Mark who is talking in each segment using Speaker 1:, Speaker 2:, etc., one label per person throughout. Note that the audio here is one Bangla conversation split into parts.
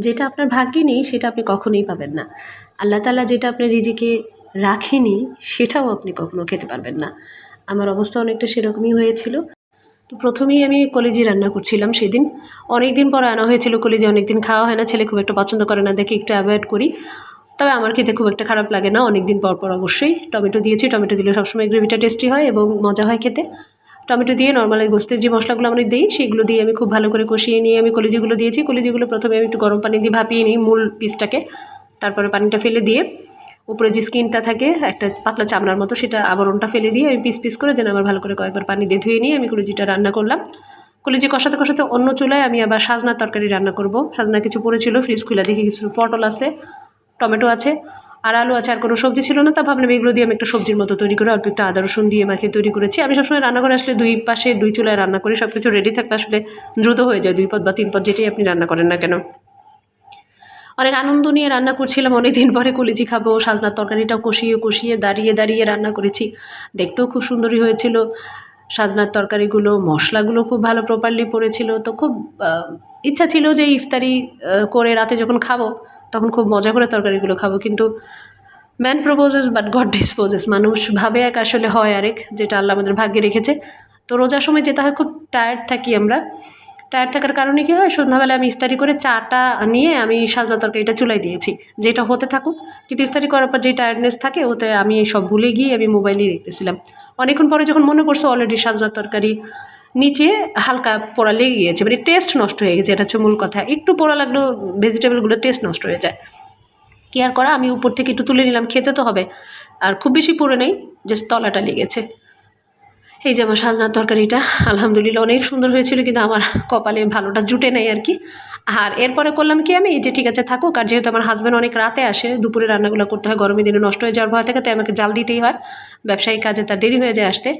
Speaker 1: যেটা আপনার ভাগ্যে নেই, সেটা আপনি কখনোই পাবেন না। আল্লাহ তালা যেটা আপনার রিজিকে রাখেনি, সেটাও আপনি কখনো খেতে পারবেন না। আমার অবস্থা অনেকটা সেরকমই হয়েছিল। তো প্রথমেই আমি কলেজি রান্না করছিলাম সেদিন। অনেক দিন পর আনা হয়েছিল কলেজি অনেক দিন খাওয়া হয় না, ছেলে খুব একটা পছন্দ করে না, দেখে একটু অ্যাভয়েড করি। তবে আমার খেতে খুব একটা খারাপ লাগে না অনেক দিন পর পর অবশ্যই। টমেটো দিয়েছি, টমেটো দিলে সবসময় গ্রেভিটা টেস্টি হয় এবং মজা হয় খেতে। টমেটো দিয়ে নর্মালি গোস্তের যে মশলাগুলো আমরা দিই, সেগুলো দিয়ে আমি খুব ভালো করে কষিয়ে নিয়ে আমি কলিজিগুলো দিয়েছি। কলিজিগুলো প্রথমে আমি একটু গরম পানি দিয়ে ভাপিয়ে নিই মূল পিসটাকে তারপরে পানিটা ফেলে দিয়ে উপরে যে স্কিনটা থাকে, একটা পাতলা চামড়ার মতো সেটা আবরণটা ফেলে দিয়ে আমি পিস পিস করে দেন আবার ভালো করে কয়েকবার পানি দিয়ে ধুয়ে নিয়ে আমি কলিজিটা রান্না করলাম। কলিজি কষাতে কষাতে অন্য চুলায় আমি আবার সাজনার তরকারি রান্না করব। সাজনা কিছু পড়েছিল ফ্রিজ খুলে দেখি কিছু পটল আছে, টমেটো আছে। আর আলু আছে, আর কোনো সবজি ছিল না, তা ভাবলাম এগুলো দিয়ে আমি একটা সবজির মতো তৈরি করে অল্প একটু আদা, রসুন দিয়ে মাখিয়ে তৈরি করেছি। আমি সবসময় রান্না করে আসলে দুই পাশে, দুই চুলায় রান্না করি সব কিছু রেডি থাকলে আসলে দ্রুত হয়ে যায়, দুই পদ বা তিন পদ যেটাই আপনি রান্না করেন না কেন। অনেক আনন্দ নিয়ে রান্না করছিলাম অনেক দিন পরে কলিজি খাব, সাজনার তরকারিটাও কষিয়ে কষিয়ে, দাঁড়িয়ে দাঁড়িয়ে রান্না করেছি। দেখতেও খুব সুন্দরই হয়েছিল। সাজনার তরকারিগুলো, মশলাগুলো খুব ভালো প্রপারলি পড়েছিল। তো খুব ইচ্ছা ছিল যে ইফতারি করে রাতে যখন খাব তখন খুব মজা করে তরকারিগুলো খাব, কিন্তু man proposes but God disposes মানুষ ভাবে এক আসলে হয় আরেক, যেটা আল্লাহ আমাদের ভাগ্যে রেখেছে। তো রোজার সময় যেতে হয়, খুব টায়ার্ড থাকি আমরা। টায়ার্ড থাকার কারণে কী হয় সন্ধ্যাবেলা আমি ইফতারি করে চাটা নিয়ে আমি সাজনা তরকারিটা চুলাই দিয়েছি। যেটা হতে থাকুক, কিন্তু ইফতারি করার পর যে টায়ার্ডনেস থাকে, ওতে আমি সব ভুলে গিয়ে আমি মোবাইলেই দেখতেছিলাম। অনেকক্ষণ পরে যখন মনে পড়ছে অলরেডি সাজনার তরকারি নিচে হালকা পোড়া লেগে গিয়েছে মানে টেস্ট নষ্ট হয়ে গেছে, এটা হচ্ছে মূল কথা। একটু পোড়া লাগলেও ভেজিটেবলগুলো টেস্ট নষ্ট হয়ে যায়। কি আর করা, আমি উপর থেকে একটু তুলে নিলাম, খেতে তো হবে। আর খুব বেশি পড়ে নেই জাস্ট তলাটা লেগেছে। এই যে আমার সাজনার তরকারিটা, আলহামদুলিল্লাহ অনেক সুন্দর হয়েছিল, কিন্তু আমার কপালে ভালোটা জুটে নেই আর কি। আর এরপরে করলাম কি আমি, এই যে ঠিক আছে থাকুক, আর যেহেতু আমার হাজব্যান্ড অনেক রাতে আসে, দুপুরে রান্নাগুলো করতে হয় গরমের দিনে নষ্ট হয়ে যাওয়ার ভয় থাকে, তাই আমাকে জাল দিতেই হয়। ব্যবসায়িক কাজে তার দেরি হয়ে যায় আসতে।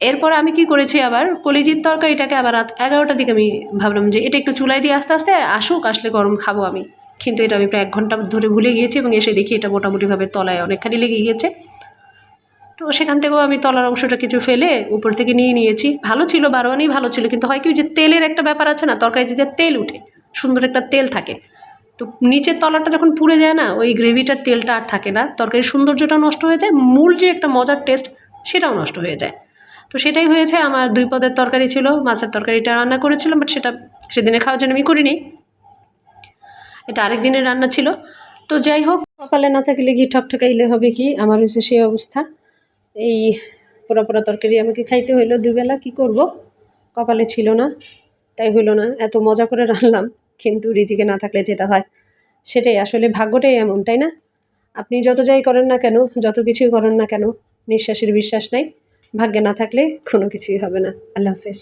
Speaker 1: এরপর আমি কি করেছি আবার? কলিজির তরকারিটাকে আবার রাত এগারোটার দিকে আমি ভাবলাম যে এটা একটু চুলাই দিয়ে আস্তে আস্তে আসুক, আসলে গরম খাব আমি। কিন্তু এটা আমি প্রায় এক ঘণ্টা ধরে ভুলে গিয়েছি এবং এসে দেখি এটা মোটামুটিভাবে তলায় অনেকখানি লেগে গিয়েছে। তো সেখান থেকেও আমি তলার অংশটা কিছু ফেলে উপর থেকে নিয়ে নিয়েছি। ভালো ছিল বারোয়ানি ভালো ছিল, কিন্তু হয় কি যে তেলের একটা ব্যাপার আছে না, তরকারিতে যে তেল উঠে, সুন্দর একটা তেল থাকে। তো নিচের তলাটা যখন পুড়ে যায় না, ওই গ্রেভিটার তেলটা আর থাকে না। তরকারির সৌন্দর্যটা নষ্ট হয়ে যায়, মূল যে একটা মজার টেস্ট সেটাও নষ্ট হয়ে যায়। তো সেটাই হয়েছে, আমার দুই পদের তরকারি ছিল, মাছের তরকারিটা রান্না করেছিলাম বাট সেটা সেদিনে খাওয়ার জন্য আমি করিনি। এটা আরেক দিনের রান্না ছিল। তো যাই হোক, কপালে না থাকলে ঘি ঠকঠকাইলে হবে কি? আমার হচ্ছে সেই অবস্থা। এই পোড়া পোড়া তরকারি আমাকে খাইতে হইল দুবেলা, কি করব? কপালে ছিল না, তাই হইল না। এত মজা করে রান্নাম কিন্তু রিজিকে না থাকলে যেটা হয়, সেটাই আসলে ভাগ্যটাই এমন, তাই না? আপনি যত যাই করেন না কেন, যত কিছুই করেন না কেন, নিঃশ্বাসের বিশ্বাস নাই। ভাগ্যে না থাকলে কোনো কিছুই হবে না। আল্লাহ হাফেজ।